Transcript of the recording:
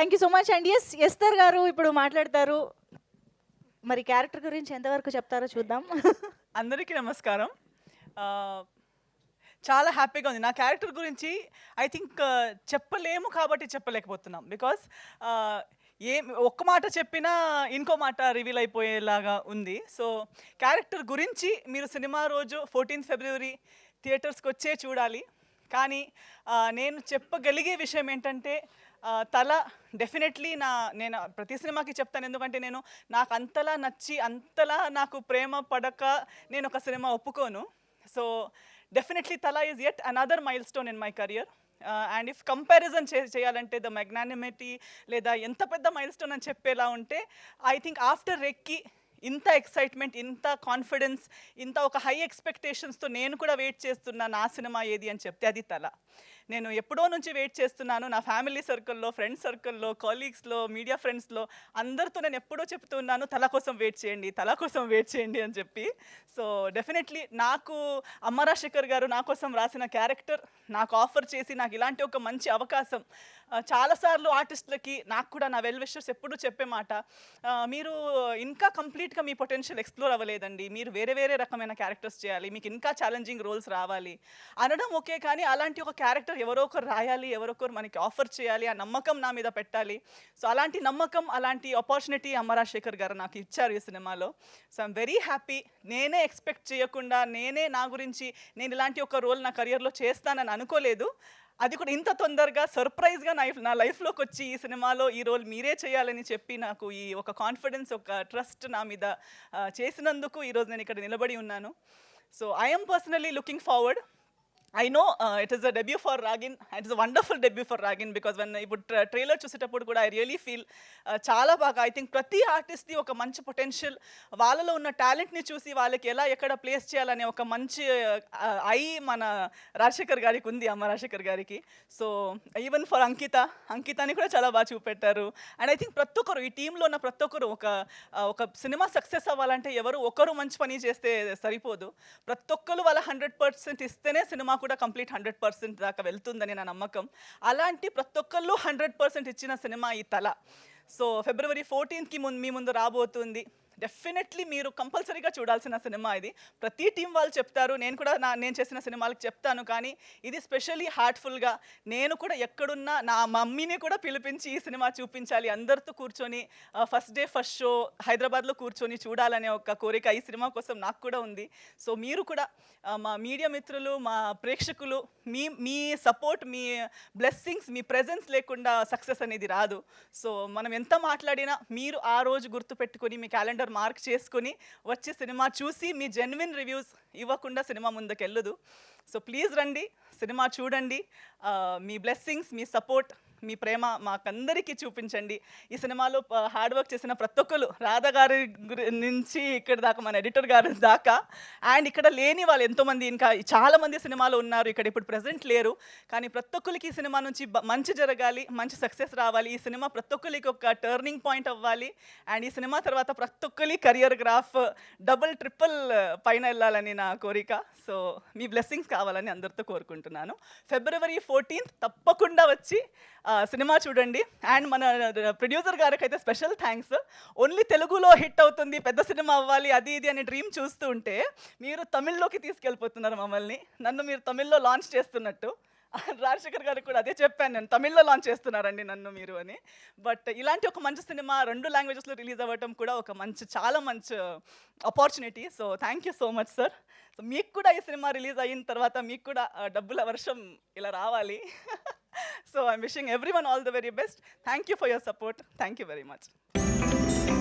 Thank you so much and. Yes Esther గారు ఇప్పుడు మాట్లాడతారు. మరి క్యారెక్టర్ గురించి ఎంతవరకు చెప్తారో చూద్దాం. అందరికీ నమస్కారం. చాలా హ్యాపీగా ఉంది. నా క్యారెక్టర్ గురించి ఐ థింక్ చెప్పలేము కాబట్టి చెప్పలేకపోతున్నాం. బికాస్ ఏం ఒక్క మాట చెప్పినా ఇంకో మాట రివీల్ అయిపోయేలాగా ఉంది. సో క్యారెక్టర్ గురించి మీరు సినిమా రోజు ఫోర్టీన్త్ ఫిబ్రవరి థియేటర్స్కి వచ్చే చూడాలి. కానీ నేను చెప్పగలిగే విషయం ఏంటంటే తల డెఫినెట్లీ నా నేను ప్రతి సినిమాకి చెప్తాను. ఎందుకంటే నేను నాకు అంతలా నచ్చి అంతలా నాకు ప్రేమ పడక నేను ఒక సినిమా ఒప్పుకోను. సో డెఫినెట్లీ తల is at another milestone in my career and if comparison చే చేయాలంటే ద మెగ్నానిమిటీ లేదా ఎంత పెద్ద మైల్ స్టోన్ అని చెప్పేలా ఉంటే ఐ థింక్ ఆఫ్టర్ రెక్కి ఇంత ఎక్సైట్మెంట్ ఇంత కాన్ఫిడెన్స్ ఇంత ఒక హై ఎక్స్పెక్టేషన్స్తో నేను కూడా వెయిట్ చేస్తున్నా నా సినిమా ఏది అని చెప్తే అది తల. నేను ఎప్పుడో నుంచి వెయిట్ చేస్తున్నాను. నా ఫ్యామిలీ సర్కిల్లో ఫ్రెండ్స్ సర్కిల్లో కాలీగ్స్లో మీడియా ఫ్రెండ్స్లో అందరితో నేను ఎప్పుడో చెప్తున్నాను తల కోసం వెయిట్ చేయండి తల కోసం వెయిట్ చేయండి అని చెప్పి. సో డెఫినెట్లీ నాకు అమ్మరా గారు నా కోసం రాసిన క్యారెక్టర్ నాకు ఆఫర్ చేసి నాకు ఇలాంటి ఒక మంచి అవకాశం చాలాసార్లు ఆర్టిస్టులకి నాకు కూడా నా వెల్ విషర్స్ ఎప్పుడు చెప్పే మాట మీరు ఇంకా కంప్లీట్గా మీ పొటెన్షియల్ ఎక్స్ప్లోర్ అవ్వలేదండి. మీరు వేరే వేరే రకమైన క్యారెక్టర్స్ చేయాలి మీకు ఇంకా ఛాలెంజింగ్ రోల్స్ రావాలి. అనడం ఓకే కానీ అలాంటి ఒక క్యారెక్టర్ ఎవరో ఒకరు రాయాలి ఎవరొకరు మనకి ఆఫర్ చేయాలి ఆ నమ్మకం నా మీద పెట్టాలి. సో అలాంటి నమ్మకం అలాంటి ఆపర్చునిటీ అమరాశేఖర్ గారు నాకు ఇచ్చారు ఈ సినిమాలో. So I'm very happy. నేనే ఎక్స్పెక్ట్ చేయకుండా నేనే నా గురించి నేను ఇలాంటి ఒక రోల్ నా కెరియర్లో చేస్తానని అనుకోలేదు. అది కూడా ఇంత తొందరగా సర్ప్రైజ్గా నా నా లైఫ్లోకి వచ్చి ఈ సినిమాలో ఈ రోల్ మీరే చేయాలని చెప్పి నాకు ఈ ఒక కాన్ఫిడెన్స్ ఒక ట్రస్ట్ నా మీద చేసినందుకు ఈరోజు నేను ఇక్కడ నిలబడి ఉన్నాను. So I'm personally looking forward I know it is a debut for రాగిన్ it is a wonderful debut for రాగిన్ because one ఇప్పుడు ట్రైలర్ చూసేటప్పుడు కూడా ఐ రియలీ ఫీల్ చాలా బాగా. ఐ థింక్ ప్రతి ఆర్టిస్ట్ది ఒక మంచి పొటెన్షియల్ వాళ్ళలో ఉన్న టాలెంట్ని చూసి వాళ్ళకి ఎలా ఎక్కడ ప్లేస్ చేయాలనే ఒక మంచి uh, uh, ఐ మన రాజశేఖర్ గారికి ఉంది అమ్మ రాజశేఖర్ గారికి. సో ఈవెన్ ఫర్ అంకిత అంకితని కూడా చాలా బాగా చూపెట్టారు. అండ్ ఐ థింక్ ప్రతి ఒక్కరు ఈ టీంలో ఉన్న ప్రతి ఒక్కరు ఒక uh, ఒక సినిమా సక్సెస్ అవ్వాలంటే ఎవరు ఒకరు మంచి పని చేస్తే సరిపోదు. ప్రతి ఒక్కరు వాళ్ళ హండ్రెడ్ పర్సెంట్ ఇస్తేనే సినిమా కూడా కంప్లీట్ హండ్రెడ్ పర్సెంట్ దాకా వెళ్తుందని నా నమ్మకం. అలాంటి ప్రతి ఒక్కళ్ళు హండ్రెడ్ పర్సెంట్ ఇచ్చిన సినిమా ఈ తల. సో ఫిబ్రవరి ఫోర్టీన్త్కి ముందు మీ ముందు రాబోతుంది. డెఫినెట్లీ మీరు కంపల్సరీగా చూడాల్సిన సినిమా ఇది. ప్రతి టీం వాళ్ళు చెప్తారు. నేను కూడా నా నేను చేసిన సినిమాలకు చెప్తాను కానీ ఇది స్పెషల్లీ హార్ట్ఫుల్గా నేను కూడా ఎక్కడున్నా నా మమ్మీని కూడా పిలిపించి ఈ సినిమా చూపించాలి. అందరితో కూర్చొని ఫస్ట్ డే ఫస్ట్ షో హైదరాబాద్లో కూర్చొని చూడాలనే ఒక కోరిక ఈ సినిమా కోసం నాకు కూడా ఉంది. సో మీరు కూడా మా మీడియా మిత్రులు మా ప్రేక్షకులు మీ మీ సపోర్ట్ మీ బ్లెస్సింగ్స్ మీ ప్రెజెన్స్ లేకుండా సక్సెస్ అనేది రాదు. సో మనం ఎంత మాట్లాడినా మీరు ఆ రోజు గుర్తుపెట్టుకొని మీ క్యాలెండర్ మార్క్ చేసుకొని వచ్చి సినిమా చూసి మీ జెన్యున్ రివ్యూస్ ఇవ్వకుండా సినిమా ముందుకెళ్ళదు. సో ప్లీజ్ రండి సినిమా చూడండి. Uh, మీ బ్లెస్సింగ్స్ మీ సపోర్ట్ మీ ప్రేమ మాకందరికీ చూపించండి. ఈ సినిమాలో హార్డ్ వర్క్ చేసిన ప్రతి ఒక్కరు రాధా గారి గురి- నుంచి ఇక్కడ దాకా మన ఎడిటర్ గారి దాకా. అండ్ ఇక్కడ లేని వాళ్ళు ఎంతోమంది ఇంకా చాలామంది సినిమాలు ఉన్నారు. ఇక్కడ ఇప్పుడు ప్రజెంట్ లేరు. కానీ ప్రతి ఒక్కరికి ఈ సినిమా నుంచి మంచి జరగాలి మంచి సక్సెస్ రావాలి. ఈ సినిమా ప్రతి ఒక్కరికి ఒక టర్నింగ్ పాయింట్ అవ్వాలి. అండ్ ఈ సినిమా తర్వాత ప్రతి ఒక్కరి కెరియర్ గ్రాఫ్ డబుల్ ట్రిపుల్ పైన వెళ్ళాలని నా కోరిక. సో మీ బ్లెస్సింగ్స్ కావాలని అందరితో కోరుకుంటున్నాను. ఫిబ్రవరి ఫోర్టీన్త్ తప్పకుండా వచ్చి సినిమా చూడండి. అండ్ మన ప్రొడ్యూసర్ గారికి అయితే స్పెషల్ థ్యాంక్స్. ఓన్లీ తెలుగులో హిట్ అవుతుంది పెద్ద సినిమా అవ్వాలి అది ఇది అనే డ్రీమ్ చూస్తూ ఉంటే మీరు తమిళ్ళోకి తీసుకెళ్ళిపోతున్నారు మమ్మల్ని. నన్ను మీరు తమిళ్ళో లాంచ్ చేస్తున్నట్టు. రాజశేఖర్ గారికి కూడా అదే చెప్పాను నేను తమిళ్ళో లాంచ్ చేస్తున్నారండి నన్ను మీరు అని. బట్ ఇలాంటి ఒక మంచి సినిమా రెండు లాంగ్వేజెస్లో రిలీజ్ అవ్వటం కూడా ఒక మంచి చాలా మంచి opportunity so thank you so much sir so మీకు కూడా ఈ సినిమా రిలీజ్ అయిన తర్వాత మీకు కూడా డబ్బుల వర్షం ఇలా రావాలి. So I'm wishing everyone all the very best. Thank you for your support. Thank you very much.